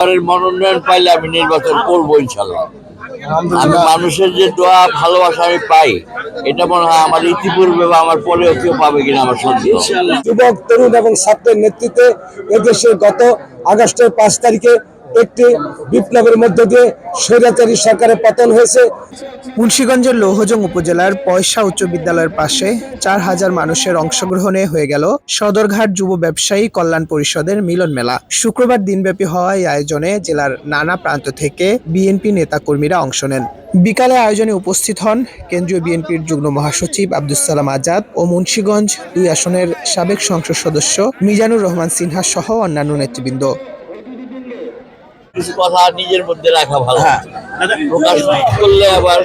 সরকারের মনোনয়ন পাইলে আমি নির্বাচন করব ইনশাল্লাহ। আমি মানুষের যে দোয়া, ভালোবাসা আমি পাই, এটা মনে হয় আমার ইতিপূর্বে বা আমার পরেও কেউ পাবে কিনা আমার সন্দেহ। যুবক, তরুণ এবং ছাত্রের নেতৃত্বে এদেশে গত আগস্টের পাঁচ তারিখে একটি বিপ্লবের মধ্য দিয়ে স্বৈরাচারী সরকারের পতন হয়েছে। মুন্সীগঞ্জের লৌহজং উপজেলার পয়সা উচ্চ বিদ্যালয়ের পাশে চার হাজার মানুষের অংশগ্রহণে হয়ে গেল সদরঘাট যুব ব্যবসায়ী কল্যাণ পরিষদের মিলন মেলা। শুক্রবার দিনব্যাপী হওয়া এই আয়োজনে জেলার নানা প্রান্ত থেকে বিএনপি নেতাকর্মীরা অংশ নেন। বিকালে আয়োজনে উপস্থিত হন কেন্দ্রীয় বিএনপির যুগ্ম মহাসচিব আব্দুস সালাম আজাদ ও মুন্সীগঞ্জ দুই আসনের সাবেক সংসদ সদস্য মিজানুর রহমান সিনহা সহ অন্যান্য নেতৃবৃন্দ। কিছু কথা নিজের মধ্যে রাখা ভালো। প্রকাশ করলে আবার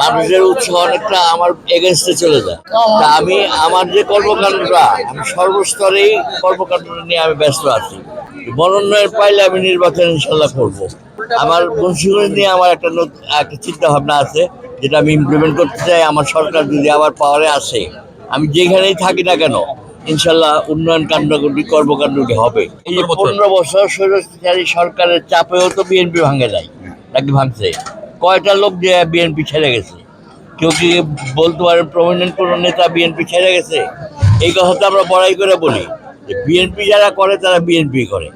মানুষের উৎসাহ অনেকটা আমার এগেনস্টে চলে যায়। তা আমি আমার যে কর্মকাণ্ডটা আমি সর্বস্তরেই কর্মকাণ্ড নিয়ে আমি ব্যস্ত আছি। মনোনয়ন পাইলে আমি নির্বাচন ইনশাল্লাহ করব। আমার বংশীগঞ্জ নিয়ে আমার একটা একটা চিন্তা ভাবনা আছে যেটা আমি ইমপ্লিমেন্ট করতে চাই। আমার সরকার যদি আবার পাওয়ারে আসে আমি যেখানেই থাকি না কেন ইনশাল্লাহ উন্নয়ন কাণ্ডগুলি কর্মকাণ্ডটি হবে। এই যে পনেরো বছর। স্বৈরাচারী সরকারের চাপেও তো বিএনপি ভাঙে যায় নাকি ভাঙছে? কয়টা লোক যে বিএনপি ছেড়ে গেছে? কেউ কি বলতে পারেন প্রমিনেন্ট কোনো নেতা বিএনপি ছেড়ে গেছে? এই কথা তো আমরা বড়াই করে বলি যে বিএনপি যারা করে তারা বিএনপি করে।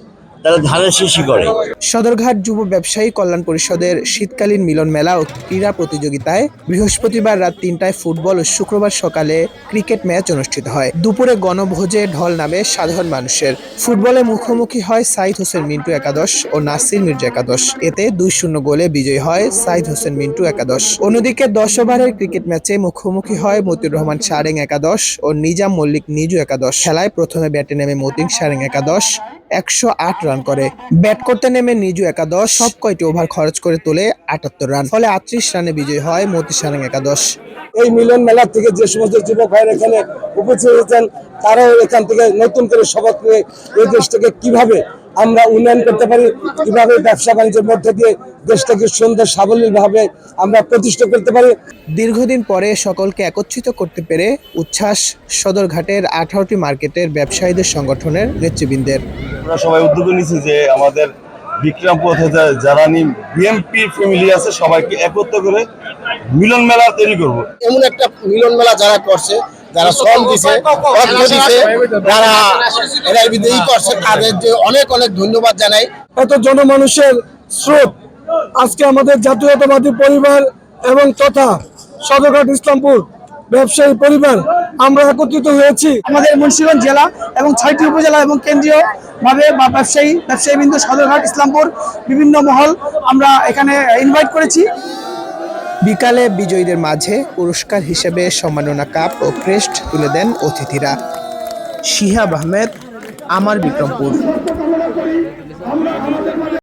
তারা ধানের শিশি করে। সদরঘাট যুব ব্যবসায়ী কল্যাণ পরিষদের শীতকালীন মিলন মেলা ও ক্রীড়া প্রতিযোগিতায় বৃহস্পতিবার রাত তিনটায় ফুটবল ও শুক্রবার সকালে ক্রিকেট ম্যাচ অনুষ্ঠিত হয়। দুপুরে গণভোজে ঢল নামে সাধারণ মানুষের। ফুটবলে মুখোমুখি হয় সাইদ হোসেন মিন্টু একাদশ ও নাসির মির্জা একাদশ। এতে দুই শূন্য গোলে বিজয়ী হয় সাইদ হোসেন মিন্টু একাদশ। অন্যদিকে দশ ওভারের ক্রিকেট ম্যাচে মুখোমুখি হয় মতিউর রহমান সারেং একাদশ ও নিজাম মল্লিক নিজু একাদশ। খেলায় প্রথমে ব্যাটে নেমে মতিন সারেং একাদশ। একশো আট রান করে। ব্যাট করতে নেমে নিজু একাদশ সব কয়টি ওভার খরচ করে তোলে আটাত্তর রান ফলে আটত্রিশ রানে বিজয়ী হয় মতি সারেং একাদশ। এই মিলন মেলা থেকে যে সমস্ত যুবক ভাইয়ের এখানে উপস্থিত হয়েছেন তারাও এখান থেকে নতুন করে সবক নিয়ে এই দেশটাকে কীভাবে আমরা উন্নয়ন করতে পারি কীভাবে ব্যবসা বাণিজ্যের মধ্যে দিয়ে দেশটাকে সুন্দর সাবলীলভাবে আমরা প্রতিষ্ঠা করতে পারি। দীর্ঘদিন পরে সকলকে একত্রিত করতে পেরে উচ্ছ্বাস সদরঘাটের আঠারোটি মার্কেটের ব্যবসায়ীদের সংগঠনের নেতৃবৃন্দের। আমরা সবাই উদ্যোগ নিয়েছি যে আমাদের বিক্রমপুর থেকে যারা নি বিএমপি ফ্যামিলি আছে সবাইকে একত্র করে মিলন মেলা তৈরি করব। এমন একটা মিলন মেলা যারা করছে যারা শ্রম দিছে অর্থ দিছে যারা এরা বিদেয়ী করছে তাদের যে অনেক অনেক ধন্যবাদ জানাই। এত জনমানুষের স্রোত আজকে আমাদের জাতীয়তাবাদী পরিবার এবং তথা সদরঘাট ইসলামপুর ব্যবসায়ী পরিবার আমরা একত্রিত হয়েছি আমাদের মুন্সিগঞ্জ জেলা এবং ছয়টি উপজেলা এবং কেন্দ্রীয় ভাবে বা ব্যবসায়ী, ব্যবসায়ীবৃন্দ, সদরঘাট, ইসলামপুর, বিভিন্ন মহল আমরা এখানে ইনভাইট করেছি। বিকালে বিজয়ীদের মাঝে পুরস্কার হিসেবে সম্মাননা কাপ ও ক্রেস্ট তুলে দেন অতিথিরা। শিহাব আহমেদ, আমার বিক্রমপুর।